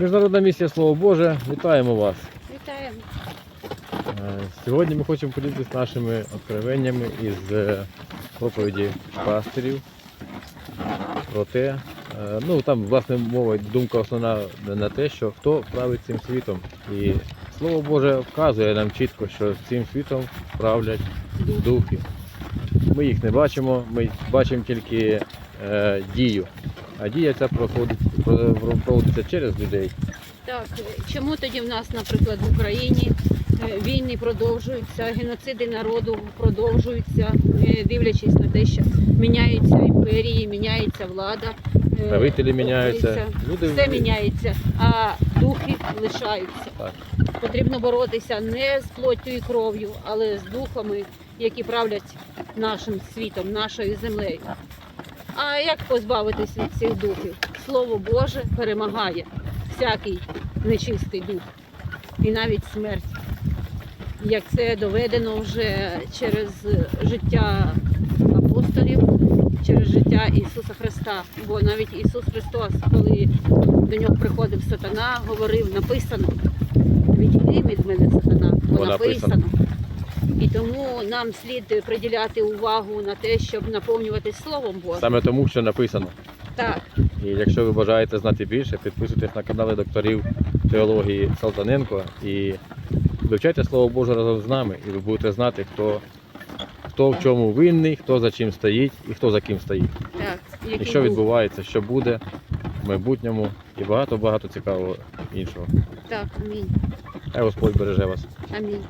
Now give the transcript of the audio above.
Міжнародна місія Слово Боже, вітаємо вас. Вітаємо. Е, Сьогодні ми хочемо поділитися нашими откровеннями із е, проповіді пастирів про те, е, ну там власне мова, думка основна на те, що хто править цим світом. І Слово Боже вказує нам чітко, що цим світом правлять духи. Ми їх не бачимо, ми бачимо тільки е, дію. А дія ця проводиться через людей. Так, чому тоді в нас, наприклад, в Україні е, війни продовжуються, геноциди народу продовжуються, е, дивлячись на те, що міняються імперії, міняється влада, е, Правителі міняються, люди все міняється, а духи лишаються. Так. Потрібно боротися не з плоттю і кров'ю, але з духами, які правлять нашим світом, нашою землею. А як позбавитись від цих духів? Слово Боже перемагає всякий нечистий дух і навіть смерть. Як це доведено вже через життя апостолів, через життя Ісуса Христа. Бо навіть Ісус Христос, коли до нього приходив сатана, говорив, написано, відійди від мене сатана, Бо написано. І тому нам слід приділяти увагу на те, щоб наповнюватись Словом Божим. саме тому, що написано. Так, І якщо ви бажаєте знати більше, підписуйтесь на канали докторів теології Салтаненко і вивчайте Слово Боже разом з нами, і ви будете знати, хто, хто в чому винний, хто за чим стоїть і хто за ким стоїть. так. І що був. відбувається, що буде в майбутньому, і багато-багато цікавого іншого. Так, амінь. Хай Господь береже вас. Амінь.